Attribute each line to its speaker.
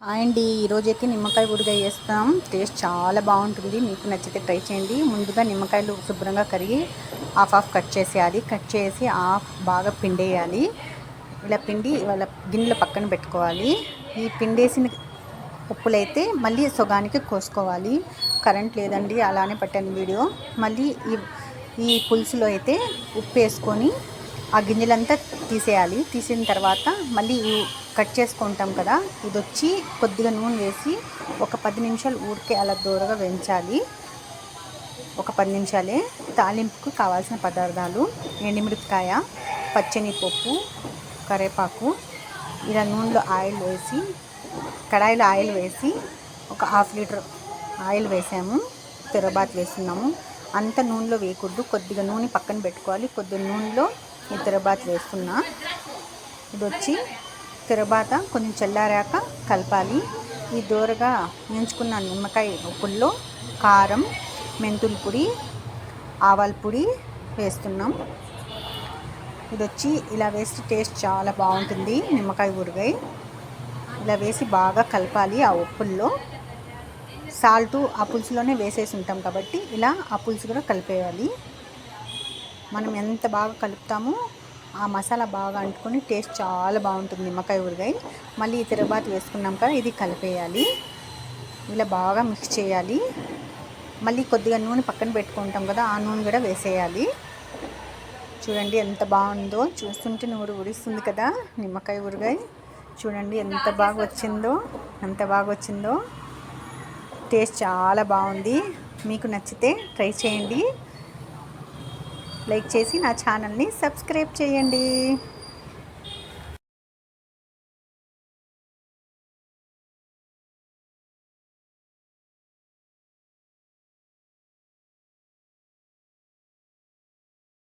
Speaker 1: అండి ఈరోజైతే నిమ్మకాయ ఊరగాయ చేస్తాం టేస్ట్ చాలా బాగుంటుంది. మీకు నచ్చితే ట్రై చేయండి. ముందుగా నిమ్మకాయలు శుభ్రంగా కరిగి హాఫ్ హాఫ్ కట్ చేసేయాలి. కట్ చేసి హాఫ్ బాగా పిండేయాలి. ఇలా పిండి వాళ్ళ గిన్నెలో పక్కన పెట్టుకోవాలి. ఈ పిండేసిన ఉప్పులైతే మళ్ళీ సొగానికి కోసుకోవాలి. కరెంట్ లేదండి. అలానే పట్టాను వీడియో. మళ్ళీ ఈ ఈ పులుసులో అయితే ఉప్పు వేసుకొని ఆ గింజలంతా తీసేయాలి. తీసిన తర్వాత మళ్ళీ ఈ కట్ చేసుకుంటాం కదా. ఇది వచ్చి కొద్దిగా నూనె వేసి ఒక పది నిమిషాలు ఊరికే అలా దూరగా వేయించాలి. ఒక పది నిమిషాలే తాలింపుకు కావాల్సిన పదార్థాలు ఎండుమిరపకాయ పచ్చని పప్పు కరివేపాకు ఇలా నూనెలో ఆయిల్ వేసి కడాయిలో ఆయిల్ వేసి ఒక హాఫ్ లీటర్ ఆయిల్ వేసాము. తిరబాత్ వేస్తున్నాము. అంత నూనెలో వేయకూడదు. కొద్దిగా నూనె పక్కన పెట్టుకోవాలి. కొద్దిగా నూనెలో ఈ తిరబాత్ వేస్తున్నా. ఇది వచ్చి తిరబాత కొంచెం చల్లారాక కలపాలి. ఈ దూరగా ఎంచుకున్న నిమ్మకాయ ఉప్పుల్లో కారం మెంతుల పొడి ఆవాల పొడి వేస్తున్నాం. ఇది వచ్చి ఇలా వేస్తే టేస్ట్ చాలా బాగుంటుంది. నిమ్మకాయ ఊరగాయ. ఇలా వేసి బాగా కలపాలి ఆ ఉప్పుల్లో. సాల్ట్ ఆ పులుసులోనే వేసేసి ఉంటాం కాబట్టి ఇలా ఆ పులుసు కూడా కలిపేయాలి. మనం ఎంత బాగా కలుపుతామో ఆ మసాలా బాగా అంటుకొని టేస్ట్ చాలా బాగుంటుంది నిమ్మకాయ ఊరగాయ. మళ్ళీ ఈ తిరబాత్ వేసుకున్నాం కదా ఇది కలిపేయాలి. ఇలా బాగా మిక్స్ చేయాలి. మళ్ళీ కొద్దిగా నూనె పక్కన పెట్టుకుంటాం కదా ఆ నూనె కూడా వేసేయాలి. చూడండి ఎంత బాగుందో. చూస్తుంటే నూరు ఉడిస్తుంది కదా నిమ్మకాయ ఊరగాయ. చూడండి ఎంత బాగా వచ్చిందో ఎంత బాగా వచ్చిందో. టేస్ట్ చాలా బాగుంది. మీకు నచ్చితే ట్రై చేయండి. లైక్ చేసి నా ఛానల్ని సబ్స్క్రైబ్ చేయండి.